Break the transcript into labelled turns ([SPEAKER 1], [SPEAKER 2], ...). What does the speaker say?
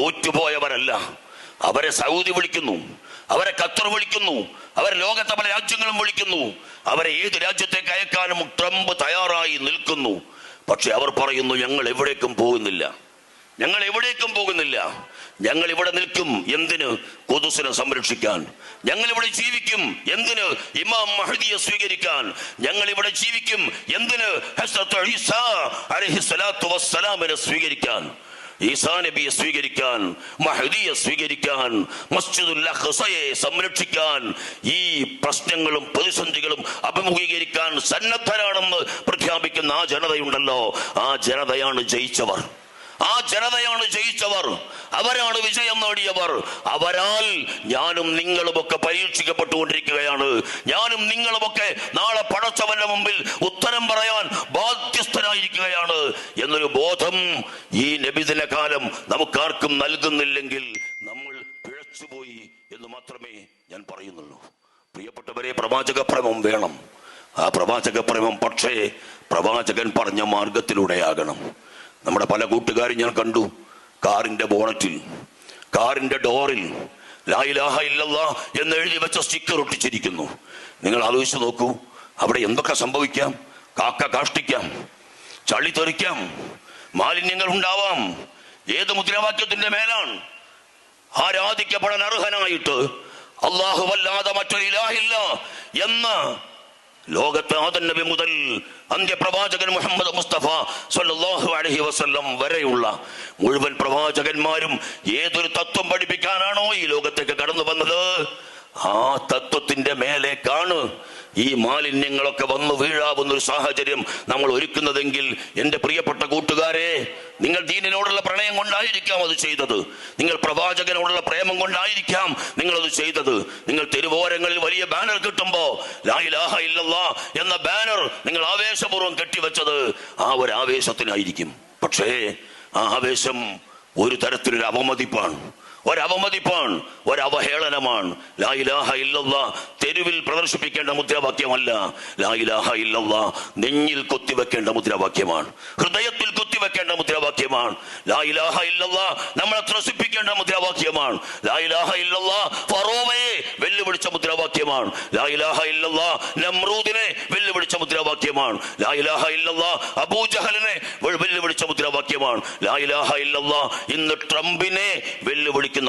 [SPEAKER 1] തോറ്റുപോയവരല്ല. അവരെ സൗദി വിളിക്കുന്നു അവരെ ഖത്തർ വിളിക്കുന്നു അവരെ ലോകത്തെ പല രാജ്യങ്ങളും വിളിക്കുന്നു. അവരെ ഏത് രാജ്യത്തേക്ക് അയക്കാനും ട്രംപ് തയ്യാറായി നിൽക്കുന്നു. പക്ഷെ അവർ പറയുന്നു ഞങ്ങൾ എവിടേക്കും പോകുന്നില്ല. ഞങ്ങൾ എവിടേക്കും പോകുന്നില്ല. ഞങ്ങൾ ഇവിടെ നിൽക്കും. എന്തിന്? കൊതുസിനെ സംരക്ഷിക്കാൻ. ഞങ്ങൾ ഇവിടെ ജീവിക്കും. എന്തിന്? ഇമാം മഹദിയെ സ്വീകരിക്കാൻ. ഞങ്ങൾ ഇവിടെ ജീവിക്കും. എന്തിന്? സ്വീകരിക്കാൻ. ഈസാ നബിയെ സ്വീകരിക്കാൻ മഹദിയെ സ്വീകരിക്കാൻ മസ്ജിദുൽ അഖ്സയെ സംരക്ഷിക്കാൻ ഈ പ്രശ്നങ്ങളും പ്രതിസന്ധികളും അഭിമുഖീകരിക്കാൻ സന്നദ്ധരാണെന്ന് പ്രഖ്യാപിക്കുന്ന ആ ജനതയുണ്ടല്ലോ. ആ ജനതയാണ് ജയിച്ചവർ. ആ ജനതയാണ് ജയിച്ചവർ. അവരാണ് വിജയം നേടിയവർ. അവരാൽ ഞാനും നിങ്ങളുമൊക്കെ പരീക്ഷിക്കപ്പെട്ടുകൊണ്ടിരിക്കുകയാണ്. ഞാനും നിങ്ങളുമൊക്കെ നാളെ പടച്ചവന്റെ മുമ്പിൽ ഉത്തരം പറയാൻ എന്നൊരു ബോധം ഈ നബിദിന കാലം നമുക്കാർക്കും നൽകുന്നില്ലെങ്കിൽ നമ്മൾ പിഴച്ചുപോയി എന്ന് മാത്രമേ ഞാൻ പറയുന്നുള്ളൂ. പ്രിയപ്പെട്ടവരെ പ്രവാചക പ്രേമം വേണം. ആ പ്രവാചക പ്രേമം പക്ഷേ പ്രവാചകൻ പറഞ്ഞ മാർഗത്തിലൂടെയാകണം. നമ്മുടെ പല കൂട്ടുകാരും ഞാൻ കണ്ടു. കാറിന്റെ ബോണറ്റിൽ കാറിന്റെ ഡോറിൽ ലായിലാഹ ഇല്ലല്ലാ എന്ന് എഴുതി വെച്ച സ്റ്റിക്കർ ഒട്ടിച്ചിരിക്കുന്നു. നിങ്ങൾ ആലോചിച്ച് നോക്കൂ അവിടെ എന്തൊക്കെ സംഭവിക്കാം? കാക്ക കാഷ്ടിക്കാം. ചളി തെറിക്കാം. മാലിന്യങ്ങൾ ഉണ്ടാവാം. ഏത് മുദ്രാവാക്യത്തിന്റെ മേലാണ്? ആരാധിക്കപ്പെടാൻ അർഹനായിട്ട് അള്ളാഹു വല്ലാതെ മറ്റൊരു ഇലാഹില്ല എന്ന് ലോകത്തെ ആദൻ നബി മുതൽ അന്ത്യപ്രവാചകൻ മുഹമ്മദ് മുസ്തഫ സല്ലല്ലാഹു അലഹി വസ്ല്ലം വരെയുള്ള മുഴുവൻ പ്രവാചകന്മാരും ഏതൊരു തത്വം പഠിപ്പിക്കാനാണോ ഈ ലോകത്തേക്ക് കടന്നു വന്നത്? ആ തത്വത്തിന്റെ മേലേക്കാണ് ഈ മാലിന്യങ്ങളൊക്കെ വന്നു വീഴാവുന്ന ഒരു സാഹചര്യം നമ്മൾ ഒരുക്കുന്നതെങ്കിൽ എന്റെ പ്രിയപ്പെട്ട കൂട്ടുകാരെ നിങ്ങൾ ദീനിനോടുള്ള പ്രണയം കൊണ്ടായിരിക്കാം അത് ചെയ്തത്. നിങ്ങൾ പ്രവാചകനോടുള്ള പ്രേമം കൊണ്ടായിരിക്കാം നിങ്ങൾ അത് ചെയ്തത്. നിങ്ങൾ തെരുവോരങ്ങളിൽ വലിയ ബാനർ കിട്ടുമ്പോ ഇല്ലല്ലാ എന്ന ബാനർ നിങ്ങൾ ആവേശപൂർവം കെട്ടിവെച്ചത് ആ ഒരു ആവേശത്തിനായിരിക്കും പക്ഷേ ആ ആവേശം ഒരു തരത്തിലൊരു അവമതിപ്പാണ്. ഒരവമതിപ്പാണ് ഒരവഹേളനമാണ്. ലായിലാഹ ഇല്ലല്ലാ തെരുവിൽ പ്രദർശിപ്പിക്കേണ്ട മുദ്രാവാക്യമല്ല. ലായിലാഹ ഇല്ലല്ലാ നെഞ്ഞിൽ കൊത്തിവെക്കേണ്ട മുദ്രാവാക്യമാണ്. ഹൃദയത്തിൽ കൊത്തിവെക്കേണ്ട മുദ്രാവാക്യമാണ്. ലായിലാഹ ഇല്ലല്ലാ നമ്മളെ ത്രസിപ്പിക്കേണ്ട മുദ്രാവാക്യമാണ്. ലായിലാഹ ഇല്ലല്ലാ ഫറോവയെ വെല്ലുവിളിച്ച മുദ്രാവാക്യമാണ്. ലായിലാഹ ഇല്ലല്ലാ നമ്രൂദിനെ വെല്ലുവിളിച്ച മുദ്രാവാക്യമാണ്. ലായിലാഹ ഇല്ലല്ലാ അബൂജഹലിനെ വെല്ലുവിളിച്ച ഇല്ലല്ലാ ഇന്ന് ട്രംപിനെ വെല്ലുവിളിക്കുന്ന